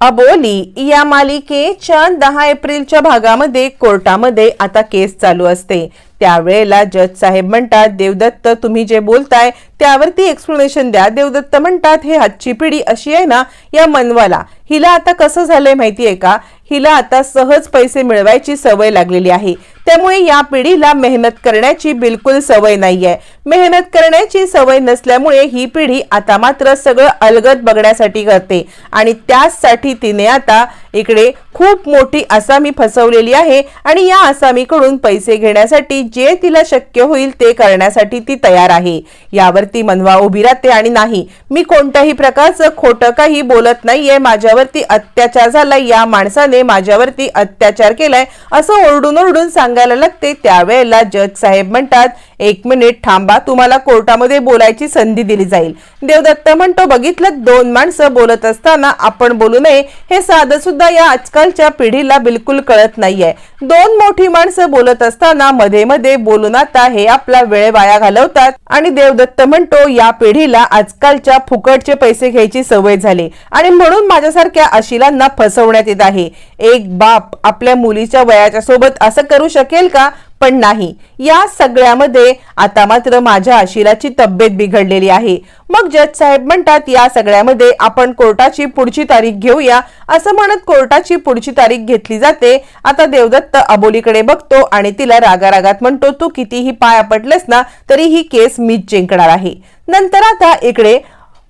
अबोली या मालिकेच्या दहा एप्रिलच्या भागामध्ये कोर्टामध्ये आता केस चालू असते. त्यावेळेला जज साहेब म्हणतात देवदत्त तुम्ही जे बोलताय त्यावरती एक्सप्लेनेशन द्या. देवदत्त म्हणतात हे हातची पिढी अशी आहे ना या मनवाला. हिला आता कसं झालंय माहिती आहे का? हिला आता सहज पैसे मिळवायची सवय लागलेली आहे. त्यामुळे या पिढीला मेहनत करण्याची बिलकुल सवय नाही आहे मेहनत करण्याची सवय नसल्यामुळे ही पिढी आता मात्र सगळं अलगद बघण्यासाठी करते. आणि त्याचसाठी तिने आता इकडे खूप मोठी आसामी फसवलेली आहे आणि या आसामीकडून पैसे घेण्यासाठी जे तिला शक्य होईल ते करण्यासाठी ती तयार आहे. यावरती मनवा उभी राहते आणि नाही मी कोणत्याही प्रकारचं खोटं काही बोलत नाहीये माझ्यावरती अत्याचार झालाय या माणसाने माझ्यावरती अत्याचार केलाय असं ओरडून ओरडून सांगायला लागते. त्यावेळेला जज साहेब म्हणतात एक मिनिट थांबा तुम्हाला कोर्टामध्ये बोलायची संधी दिली जाईल. देवदत्त म्हणतो बघितलं दोन माणसं बोलत असताना आपण बोलू नये. हे साधं सुद्धा या आजकालच्या पिढीला बिलकुल कळत नाहीये. दोन मोठी माणसं बोलत असताना मध्ये मध्ये बोलून आता हे आपला वेळ वाया घालवतात. आणि देवदत्त म्हणतो या पिढीला आजकालच्या फुकटचे पैसे घ्यायची सवय झाली. आणि म्हणून माझ्यासारख्या अशिलांना फसवण्यात येत आहे. एक बाप आपल्या मुलीच्या वयाच्या सोबत असं करू शकेल का? पण नाही. या सगळ्यामध्ये आता मात्र माझ्या आशिलाची तब्येत बिघडलेली आहे. मग जज साहेब म्हणतात या सगळ्यामध्ये आपण कोर्टाची पुढची तारीख घेऊया. असं म्हणत कोर्टाची पुढची तारीख घेतली जाते. आता देवदत्त अबोलीकडे बघतो आणि तिला रागारागात म्हणतो तू कितीही पाय आपटलेस ना तरी ही केस मीच जिंकणार आहे. नंतर आता इकडे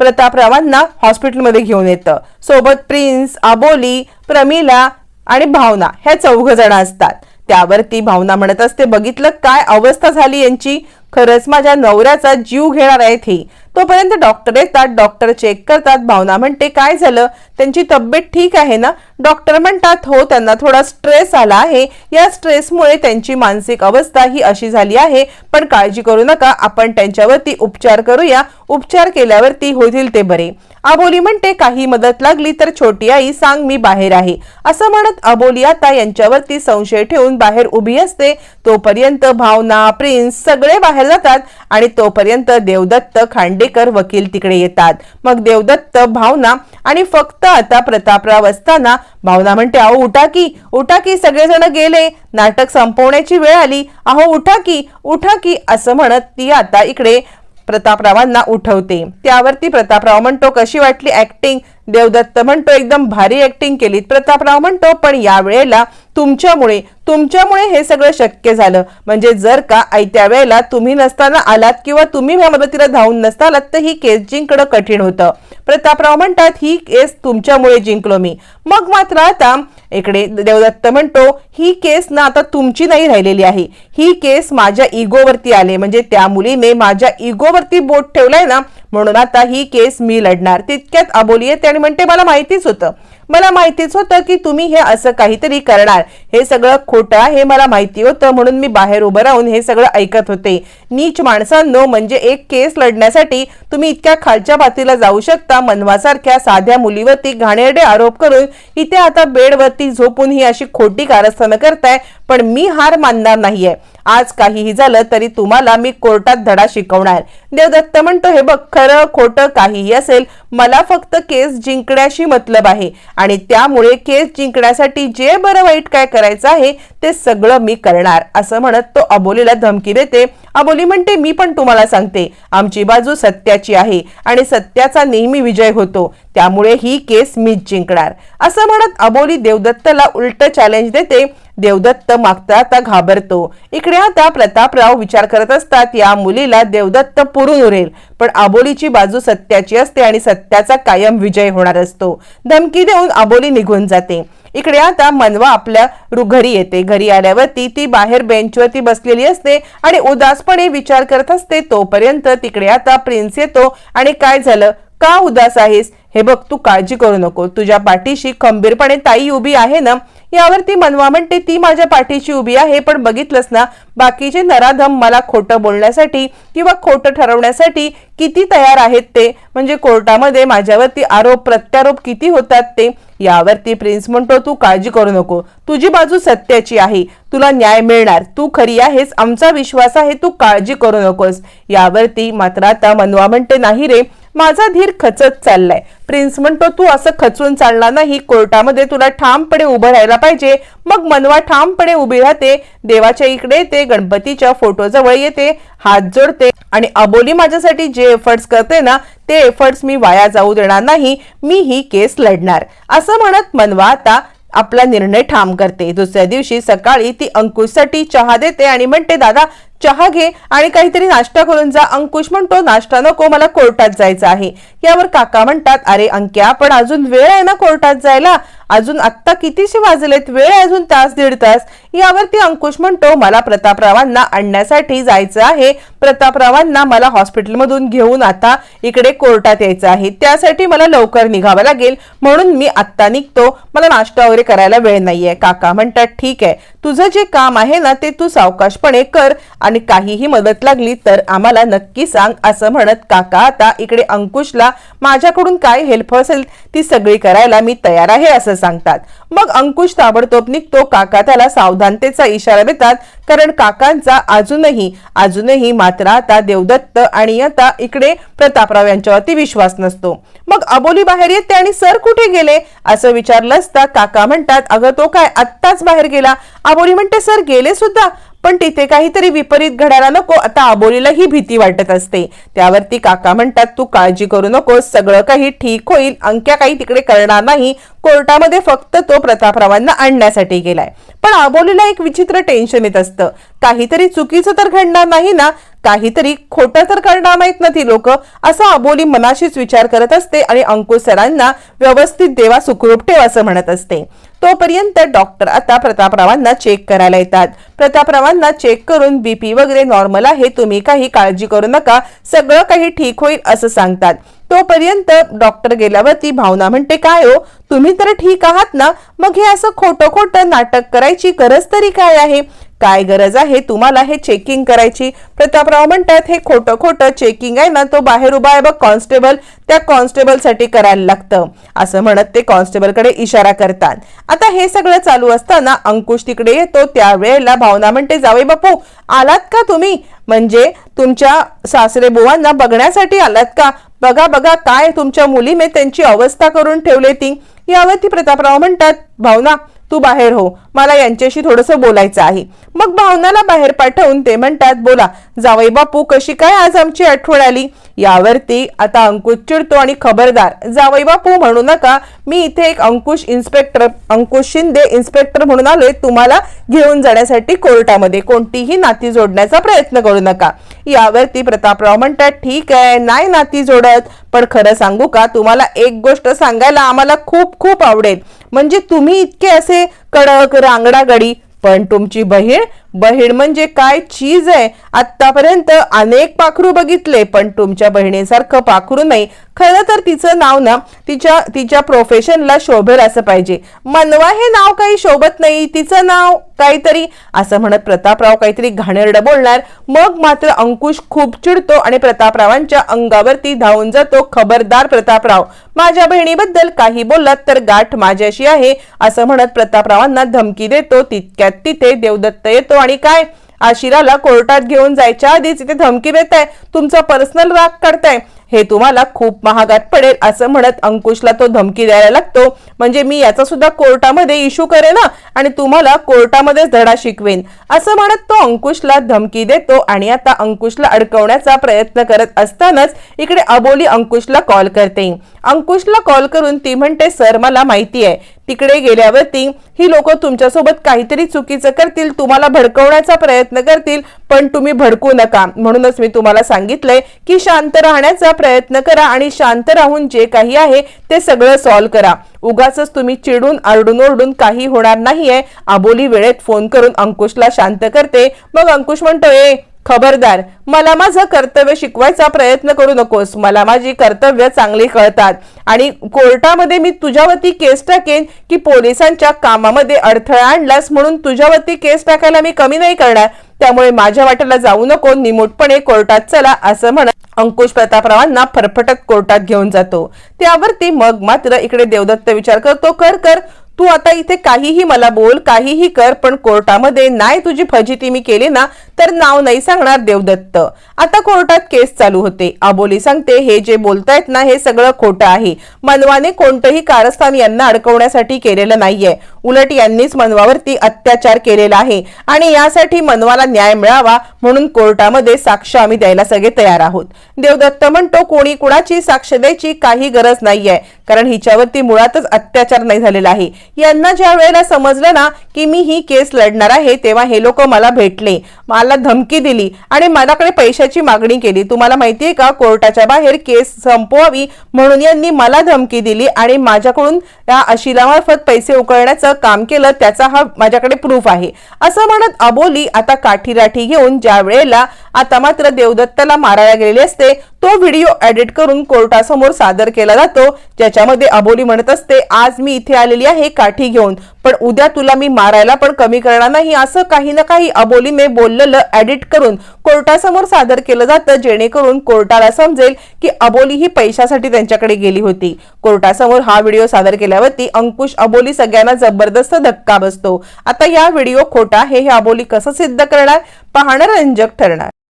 प्रतापरावांना हॉस्पिटलमध्ये घेऊन येतं. सोबत प्रिन्स आबोली प्रमिला आणि भावना ह्या चौघ जण असतात. त्यावर ती भावना म्हणत असते बघितलं काय अवस्था झाली यांची? खरंच माझ्या नवऱ्याचा जीव घेणार आहेत ही तोपर्यंत डॉक्टर येतात डॉक्टर चेक करतात. भावना म्हणते काय झालं? त्यांची तब्येत ठीक आहे ना? डॉक्टर म्हणतात हो त्यांना थोडा स्ट्रेस आला आहे. या स्ट्रेसमुळे त्यांची मानसिक अवस्था ही अशी झाली आहे. पण काळजी करू नका. आपण त्यांच्यावरती उपचार करूया. उपचार केल्यावरती होतील ते बरे. अबोली म्हणते काही मदत लागली तर छोटी आई सांग मी बाहेर आहे. असं म्हणत अबोली आता यांच्यावरती संशय ठेवून बाहेर उभी असते. तोपर्यंत भावना प्रिन्स सगळे बाहेर जातात आणि तोपर्यंत देवदत्त खांडेकर वकील तिकडे येतात. मग देवदत्त भावना आणि फक्त आता प्रतापराव असताना भावना म्हणते अहो उठा की उठा की सगळेजण गेले. नाटक संपवण्याची वेळ आली. अहो उठा की उठा की असं म्हणत ती आता इकडे प्रतापरावांना उठवते. त्यावरती प्रतापराव म्हणतो कशी वाटली ऍक्टिंग देवदत्त म्हणतो एकदम भारी ऍक्टिंग केली प्रतापराव म्हणतो पण या वेळेला तुमच्यामुळे तुमच्यामुळे हे सगळं शक्य झालं. म्हणजे जर का आयत्या वेळेला तुम्ही नसताना आलात किंवा तुम्ही ह्या मदतीला धावून नसतालात तर ही केस जिंकणं कठीण होतं. प्रतापराव म्हणतात ही केस तुमच्यामुळे जिंकलो मी. मग मात्र आता इकडे देवदत्त म्हणतो ही केस ना आता तुमची नाही राहिलेली आहे. ही केस माझ्या इगोवरती आले. म्हणजे त्या मुलीने माझ्या इगोवरती बोट ठेवलाय ना म्हणून आता ही केस मी लढणार. तितक्यात अबोली येते आणि म्हणते मला माहितीच होतं. मला माहितीच होतं की तुम्ही हे असं काहीतरी करणार. हे सगळं खोटं हे मला माहिती होतं म्हणून मी बाहेर उभं राहून हे सगळं ऐकत होते. नीच माणसांनो म्हणजे एक केस लढण्यासाठी तुम्ही इतक्या खालच्या पातळीला जाऊ शकता मनवासारख्या साध्या मुलीवरती घाणेरडे आरोप करून इथे आता बेडवरती झोपून ही अशी खोटी कारस्थानं करताय पण मी हार मानणार नाहीये. आज काहीही झालं तरी तुम्हाला मी कोर्टात धडा शिकवणार. देवदत्त म्हणतो हे बघ खरं खोटं काहीही असेल मला फक्त केस जिंकण्याशी मतलब आहे. आणि त्यामुळे केस जिंकण्यासाठी जे बरं वाईट काय करायचं आहे ते सगळं मी करणार असं म्हणत तो अबोलीला धमकी देते. अबोली म्हणते मी पण तुम्हाला सांगते आमची बाजू सत्याची आहे आणि सत्याचा नेहमी विजय होतो त्यामुळे ही केस मीच जिंकणार. असं म्हणत अबोली देवदत्तला उलट चॅलेंज देते. देवदत्त मागता आता घाबरतो. इकडे आता प्रतापराव विचार करत असतात या मुलीला देवदत्त पुरून उरेल. पण आबोलीची बाजू सत्याची असते आणि सत्याचा कायम विजय होणार असतो. धमकी देऊन आबोली निघून जाते. इकडे आता मनवा आपल्या घरी येते. घरी आल्यावरती ती बाहेर बेंचवरती बसलेली असते आणि उदासपणे विचार करत असते तोपर्यंत तिकडे आता प्रिन्स येतो आणि काय झालं? का उदास आहेस? हे बघ तू काळजी करू नको. तुझ्या पाठीशी खंबीरपणे ताई उभी आहे ना यावरती मनवा म्हणते ती माझ्या पाठीशी उभी आहे पण बघितलंच ना बाकीचे नराधम मला खोटं बोलण्यासाठी किंवा खोटं ठरवण्यासाठी किती तयार आहेत ते? म्हणजे कोर्टामध्ये माझ्यावरती आरोप प्रत्यारोप किती होतात ते? यावरती प्रिन्स म्हणतो तू काळजी करू नको. तुझी बाजू सत्याची आहे. तुला न्याय मिळणार. तू खरी आहेस. आमचा विश्वास आहे. तू काळजी करू नकोस. यावरती मात्र आता मनवा म्हणते नाही रे. माझा धीर खचत चाललाय. प्रिन्स म्हणतो तू असं खचून चालणार नाही. कोर्टामध्ये तुला ठामपणे उभं राहायला पाहिजे. मग मनवा ठामपणे उभी राहते. देवाच्या इकडे येते. गणपतीच्या फोटो जवळ येते. हात जोडते. आणि अबोली माझ्यासाठी जे एफर्ट्स करते ना ते एफर्ट्स मी वाया जाऊ देणार नाही. मी ही केस लढणार. असं म्हणत मनवा आता आपला निर्णय ठाम करते. दुसऱ्या दिवशी सकाळी ती अंकुशसाठी चहा देते आणि म्हणते दादा चहा घे आणि काहीतरी नाश्ता करून जा. अंकुश म्हणतो नाश्ता नको मला कोर्टात जायचं आहे. यावर काका म्हणतात अरे अंक्या पण अजून वेळ आहे ना कोर्टात जायला? अजून आत्ता कितीशी वाजलेत? वेळ अजून तास दीड तास. यावरती अंकुश म्हणतो मला प्रतापरावांना आणण्यासाठी जायचं आहे. प्रतापरावांना मला हॉस्पिटलमधून घेऊन आता इकडे कोर्टात यायचं आहे. त्यासाठी मला लवकर निघावं लागेल. म्हणून मी आत्ता निघतो. मला नाश्ता वगैरे करायला वेळ नाहीये. काका म्हणतात ठीक आहे. तुझं जे काम आहे ना ते तू सावकाशपणे कर आणि काहीही मदत लागली तर आम्हाला नक्की सांग असं म्हणत काका आता इकडे अंकुशला माझ्याकडून काय हेल्प असेल ती सगळी करायला मी तयार आहे असं सांगतात. मग अंकुश ताबडतोब निघतो काका त्याला सावधानतेचा इशारा देतात कारण काकांचा अजूनही अजूनही मात्र आता देवदत्त आणि आता इकडे प्रतापराव यांच्यावरती विश्वास नसतो. मग अबोली बाहेर येते आणि सर कुठे गेले? असं विचारलं असता काका म्हणतात अगं तो काय आत्ताच बाहेर गेला? अबोली म्हणते सर गेले सुद्धा पण तिथे काहीतरी विपरीत घडायला नको आता आबोलीला ही भीती वाटत असते. त्यावरती काका म्हणतात तू काळजी करू नकोस सगळं काही ठीक होईल अंक्या काही तिकडे करणार नाही कोर्टामध्ये फक्त तो प्रतापरावांना आणण्यासाठी गेलाय. पण आबोलीला एक विचित्र टेन्शन येत असतं. काहीतरी चुकीचं तर घडणार नाही ना? काहीतरी खोटं तर करणार नाहीत ना ती लोक? असं अबोली मनाशीच विचार करत असते आणि अंकुश सरांना व्यवस्थित देवा सुखरूप ठेव असं म्हणत असते. तोपर्यंत डॉक्टर आता प्रतापरावांना चेक करायला येतात. प्रतापरावांना चेक करून बीपी वगैरे नॉर्मल आहे तुम्ही काही काळजी करू नका सगळं काही ठीक होईल असं सांगतात. तोपर्यंत डॉक्टर गेल्यावरती भावना म्हणते काय हो? तुम्ही तर ठीक आहात ना? मग हे असं खोटं खोटं नाटक करायची गरज तरी काय आहे? काय गरज आहे तुम्हाला हे चेकिंग करायची? प्रतापराव म्हणतात हे खोटं खोटं चेकिंग आहे ना तो बाहेर उभा आहे बघ कॉन्स्टेबल त्या कॉन्स्टेबलसाठी करायला लागतं. असं म्हणत ते कॉन्स्टेबलकडे इशारा करतात. आता हे सगळं चालू असताना अंकुश तिकडे येतो. त्यावेळेला भावना म्हणते जावे बापू आलात का तुम्ही? म्हणजे तुमच्या सासरे बुवांना बघण्यासाठी आलात का? बघा बघा काय तुमच्या मुलीने त्यांची अवस्था करून ठेवले ती. यावरती प्रतापराव म्हणतात भावना तू बाहेर हो. मला यांच्याशी थोडंसं बोलायचं आहे. मग भावनाला बाहेर पाठवून ते म्हणतात बोला जावई बापू कशी काय आज आमची आठवण आली? यावरती आता अंकुश चिडतो आणि खबरदार जावई बापू म्हणू नका मी इथे एक अंकुश इन्स्पेक्टर अंकुश शिंदे इन्स्पेक्टर म्हणून आलोय तुम्हाला घेऊन जाण्यासाठी कोर्टामध्ये. कोणतीही नाती जोडण्याचा प्रयत्न करू नका. यावरती प्रतापराव म्हणतात ठीक आहे नाही नाती जोडत. पण खरं सांगू का तुम्हाला एक गोष्ट सांगायला आम्हाला खूप खूप आवडेल. म्हणजे तुम्ही इतके असे कडक रांगडागडी पण तुमची बहीण बहीण म्हणजे काय? चीज आहे. आतापर्यंत अनेक पाखरू बघितले पण तुमच्या बहिणीसारखं पाखरू नाही. खरं तर तिचं नाव ना तिच्या तिच्या प्रोफेशनला शोभेल असं पाहिजे. मनवा हे नाव काही शोभत नाही. तिचं नाव काहीतरी असं म्हणत प्रतापराव काहीतरी घाणेरडं बोलणार. मग मात्र अंकुश खूप चिडतो आणि प्रतापरावांच्या अंगावरती धावून जातो खबरदार प्रतापराव. माझ्या बहिणीबद्दल काही बोललात तर गाठ माझ्याशी आहे असं म्हणत प्रतापरावांना धमकी देतो. तितक्यात तिथे देवदत्त येतो आणि काय? आशिराला कोर्टात घेऊन जायच्या आधीच इथे धमकी देताय. तुमचा पर्सनल राग काढताय. हे तुम्हाला खूप महागात पडेल असं म्हणत अंकुशला तो धमकी द्यायला लागतो. म्हणजे मी याचा सुद्धा कोर्टामध्ये इश्यू करेन ना आणि तुम्हाला कोर्टामध्येच धडा शिकवेन. असं म्हणत तो अंकुशला धमकी देतो आणि आता अंकुशला अडकवण्याचा प्रयत्न करत असतानाच इकडे अबोली अंकुशला कॉल करते. अंकुशला कॉल करून ती म्हणते सर मला माहिती आहे. तिकडे गेल्यावरती ही लोक तुमच्यासोबत काहीतरी चुकीचं करतील तुम्हाला भडकवण्याचा प्रयत्न करतील पण तुम्ही भडकू नका. म्हणूनच मी तुम्हाला सांगितलंय की शांत राहण्याचा प्रयत्न करा आणि शांत राहून जे काही आहे ते सगळं सॉल्व्ह करा. उगाच तुम्ही चिडून आरडून ओरडून काही होणार नाहीये. आबोली वेळेत फोन करून अंकुशला शांत करते. मग अंकुश म्हणतोय खबरदार मला माझं कर्तव्य शिकवायचा प्रयत्न करू नकोस. मला माझी कर्तव्य चांगली कळतात. आणि कोर्टामध्ये मी तुझ्यावरती केस टाकेन की पोलिसांच्या कामामध्ये अडथळा आणलास म्हणून तुझ्यावरती केस टाकायला मी कमी नाही करणार. त्यामुळे माझ्या वाटेला जाऊ नको निमूटपणे कोर्टात चला असं म्हणत अंकुश प्रतापरावांना फरफटत कोर्टात घेऊन जातो. त्यावरती मग मात्र इकडे देवदत्त विचार करतो. कर कर. तू आता इथे काहीही मला बोल काहीही कर पण कोर्टामध्ये नाही तुझी फजिती मी केली ना तर नाव नाही सांगणार देवदत्त. आता कोर्टात केस चालू होते. अबोली सांगते हे जे बोलतायत ना हे सगळं खोटं आहे. मनवाने कोणतंही कारस्थान यांना अडकवण्यासाठी केलेलं नाहीये. उलट यांनीच मनवावरती अत्याचार केलेला आहे. आणि यासाठी मनवाला न्याय मिळावा म्हणून कोर्टामध्ये साक्ष आम्ही द्यायला सगळे तयार आहोत. देवदत्त म्हणतो कोणी कुणाची साक्ष द्यायची काही गरज नाहीये कारण हिच्यावरती मुळातच अत्याचार नाही झालेला आहे. यांना ज्या वेळेला समजलं ना की मी ही केस लढणार आहे तेव्हा हे लोक मला भेटले. मला धमकी दिली आणि माझ्याकडे पैशाची मागणी केली. तुम्हाला माहितीये का कोर्टाच्या बाहेर केस संपवावी म्हणून यांनी मला धमकी दिली आणि माझ्याकडून या अशिलामार्फत पैसे उकळण्याचं काम केलं त्याचा हा माझ्याकडे प्रूफ आहे. असं म्हणत अबोली आता काठीराठी घेऊन ज्या वेळेला आता मात्र देवदत्ताला मारायला गेलेली असते तो व्हिडिओ एडिट करून कोर्टासमोर सादर केला जातो. ज्याच्यामध्ये अबोली म्हणत असते आज मी इथे आलेली आहे काठी घेऊन. पण उद्या तुला मी मारायला पण कमी करणार नाही. असं काही ना काही अबोलीने बोललेलं एडिट करून कोर्टासमोर सादर केलं जातं जेणेकरून कोर्टाला समजेल की अबोली ही पैशासाठी त्यांच्याकडे गेली होती. कोर्टासमोर हा व्हिडिओ सादर केल्यावरती अंकुश अबोली सगळ्यांना जबरदस्त धक्का बसतो. आता या व्हिडिओ खोटा हे हे अबोली कसं सिद्ध करणार? पाहणं रंजक ठरणार.